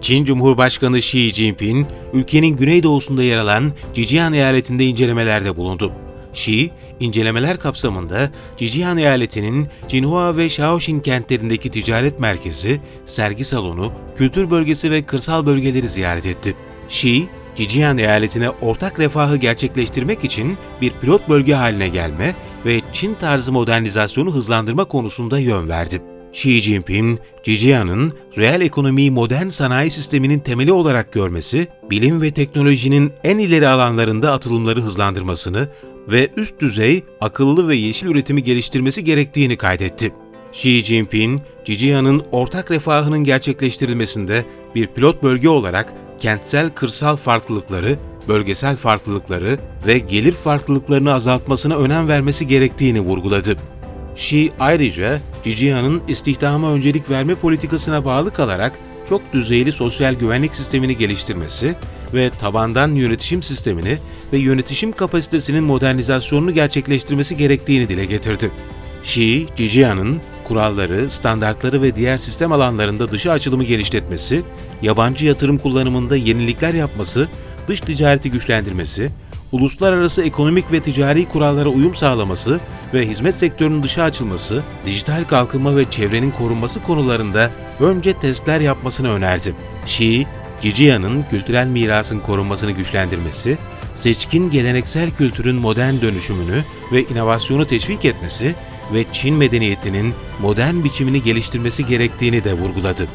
Çin Cumhurbaşkanı Xi Jinping, ülkenin güneydoğusunda yer alan Jijian eyaletinde incelemelerde bulundu. Xi, incelemeler kapsamında Jijian eyaletinin Jinhua ve Shaoxing kentlerindeki ticaret merkezi, sergi salonu, kültür bölgesi ve kırsal bölgeleri ziyaret etti. Xi, Jijian eyaletine ortak refahı gerçekleştirmek için bir pilot bölge haline gelme ve Çin tarzı modernizasyonu hızlandırma konusunda yön verdi. Xi Jinping, Jijian'ın reel ekonomiyi modern sanayi sisteminin temeli olarak görmesi, bilim ve teknolojinin en ileri alanlarında atılımları hızlandırmasını ve üst düzey akıllı ve yeşil üretimi geliştirmesi gerektiğini kaydetti. Xi Jinping, Jijian'ın ortak refahının gerçekleştirilmesinde bir pilot bölge olarak kentsel kırsal farklılıkları, bölgesel farklılıkları ve gelir farklılıklarını azaltmasına önem vermesi gerektiğini vurguladı. Xi ayrıca Jijian'ın istihdama öncelik verme politikasına bağlı kalarak çok düzeyli sosyal güvenlik sistemini geliştirmesi ve tabandan yönetişim sistemini ve yönetişim kapasitesinin modernizasyonunu gerçekleştirmesi gerektiğini dile getirdi. Xi, Jijian'ın kuralları, standartları ve diğer sistem alanlarında dışı açılımı genişletmesi, yabancı yatırım kullanımında yenilikler yapması, dış ticareti güçlendirmesi, uluslararası ekonomik ve ticari kurallara uyum sağlaması ve hizmet sektörünün dışa açılması, dijital kalkınma ve çevrenin korunması konularında önce testler yapmasını önerdi. Xi, Jijian'ın kültürel mirasın korunmasını güçlendirmesi, seçkin geleneksel kültürün modern dönüşümünü ve inovasyonu teşvik etmesi ve Çin medeniyetinin modern biçimini geliştirmesi gerektiğini de vurguladı.